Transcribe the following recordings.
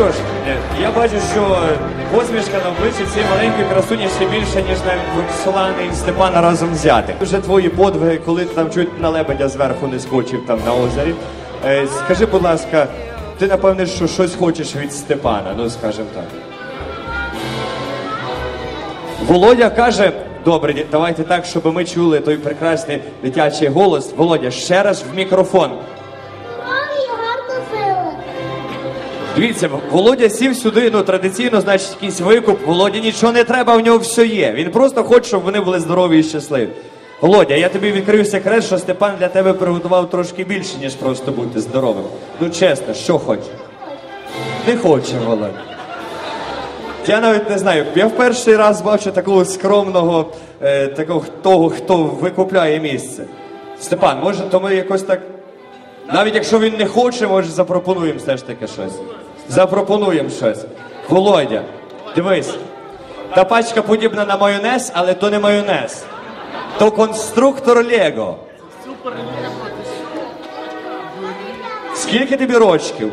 що ж, я бачу, що посмішка на обличчі цієї маленької красуні ще більше, ніж навіть Роксолани і Степана разом взяти. Вже твої подвиги, коли ти там чуть на лебедя зверху не скочив там на озері. Е, Скажи, будь ласка, ти напевне, що щось хочеш від Степана, ну скажімо так. Володя каже, добре, давайте так, щоб ми чули той прекрасний дитячий голос. Володя, ще раз в мікрофон. Дивіться, Володя сів сюди, ну традиційно, значить, якийсь викуп. Володі нічого не треба, в нього все є. Він просто хоче, щоб вони були здорові і щасливі. Володя, я тобі відкрию секрет, що Степан для тебе приготував трошки більше, ніж просто бути здоровим. Ну чесно, що хоче? Не хоче, Володя. Я навіть не знаю. Я в перший раз бачу такого скромного, е, такого того, хто викупляє місце. Степан, може, то ми якось так. Навіть якщо він не хоче, може запропонуємо все ж таки щось. Запропонуємо щось. Володя, дивись. Та пачка подібна на майонез, але то не майонез. То конструктор Лего. Скільки тобі рочків?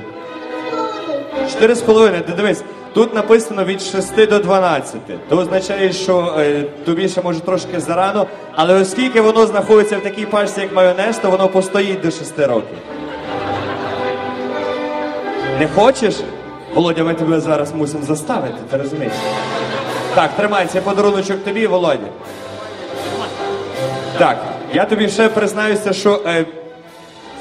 Чотири з половиною. Ти дивись, тут написано від 6 до 12. То означає, що е, тобі ще може трошки зарано, але оскільки воно знаходиться в такій пачці, як майонез, то воно постоїть до 6 років. Не хочеш? Володя, ми тебе зараз мусимо заставити, ти розумієш? Так, тримай цей подаруночок тобі, Володя. Так, я тобі ще признаюся, що е,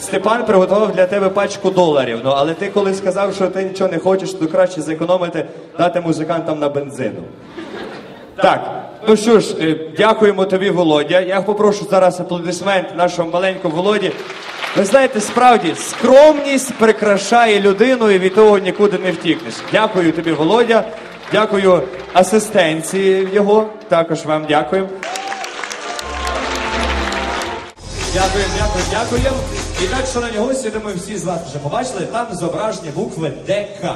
Степан приготував для тебе пачку доларів. Ну, але ти коли сказав, що ти нічого не хочеш, то краще зекономити, дати музикантам на бензину. Так, ну що ж, е, дякуємо тобі, Володя. Я попрошу зараз аплодисмент нашому маленькому Володі. Ви знаєте, справді, скромність прикрашає людину і від того нікуди не втікнеш. Дякую тобі, Володя. Дякую асистенції його. Також вам дякуємо. Дякуємо, дякуємо, дякуємо. І так, шановні гості, думаю, всі з вас вже побачили, там зображені букви ДК.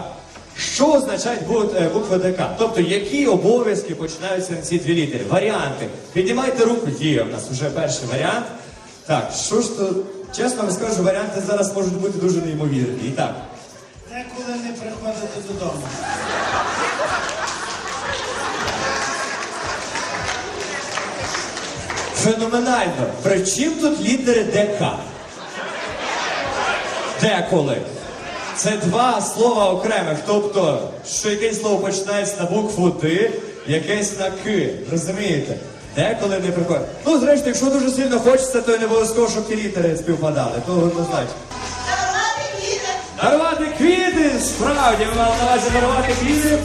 Що означають е, букви ДК? Тобто, які обов'язки починаються на ці дві літери? Варіанти. Піднімайте руку, є у нас вже перший варіант. Так, що ж то, чесно вам скажу, варіанти зараз можуть бути дуже неймовірні. І так. Деколи не приходити додому. Феноменально. При чим тут літери ДК? Деколи. Це два слова окремих. Тобто, що якесь слово починається на букву Д, якесь на К. Розумієте? Деколи не приходить. Ну, зрештою, якщо дуже сильно хочеться, то не обов'язково, щоб ті літери співпадали. То однозначно. Дарувати квіти! Справді, ми мали на увазі дарувати квіти.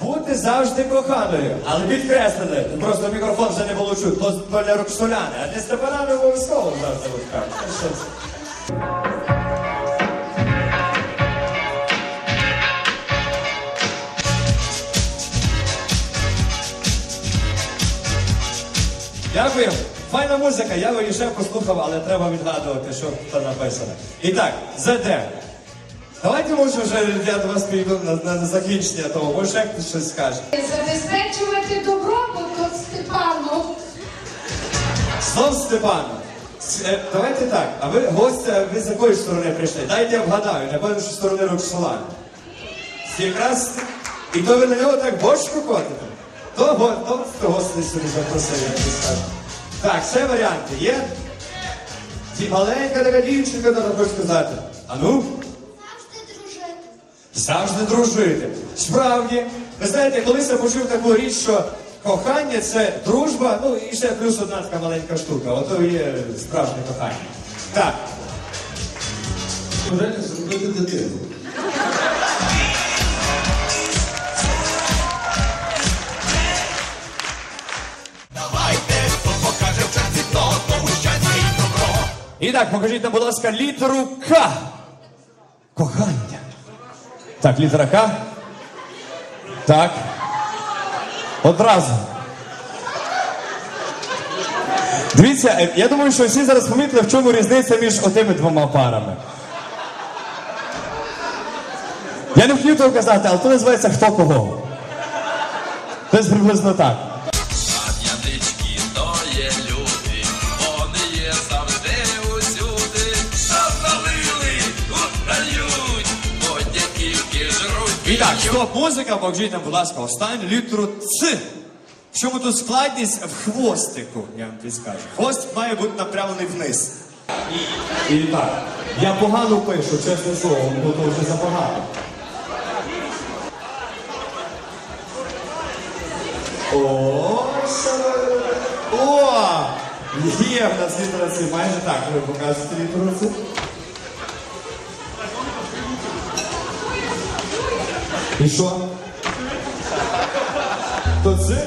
Бути завжди коханою, але підкреслили, просто мікрофон вже не було чути, то, то для Роксоляни, а для Степана не обов'язково завжди Дякую. Файна музика, я виїжджав, послухав, але треба відгадувати, що тут написано. І так, ЗД. Давайте може вже я до вас піду на, на закінчення того, може як ти щось скаже. Забезпечувати добробут Степану. Знов Степан. С- е, Давайте так, а ви гостя, ви з якої сторони прийшли? Дайте я вгадаю, напевно, що з сторони Роксолани. Якраз і то ви на нього так бочку котите. То, го- то, то гостей собі запросив, як ви скажете. Так, ще варіанти є. Ті маленька така дівчинка, треба хочу сказати. А ну? Завжди дружити. Завжди дружити. Справді, ви знаєте, колись я почув таку річ, що кохання це дружба, ну і ще плюс одна така маленька штука. Ото є справжнє кохання. Так, Вже зробити дитину. І так, покажіть нам, будь ласка, літеру К. Кохання. Так, літера К. Так. Одразу. Дивіться, я думаю, що всі зараз помітили, в чому різниця між отими двома парами. Я не хотів того казати, але то називається хто кого. Десь приблизно так. Що жруть. так, стоп, музика, покажіть нам, будь ласка, останню літеру Ц. В чому тут складність в хвостику, я вам підскажу. Хвост має бути напрямлений вниз. І так, я погано пишу, чесне слово, бо то вже забагато. О, О! Є в нас літера С, майже так, ви показуєте літеру С. І що? То це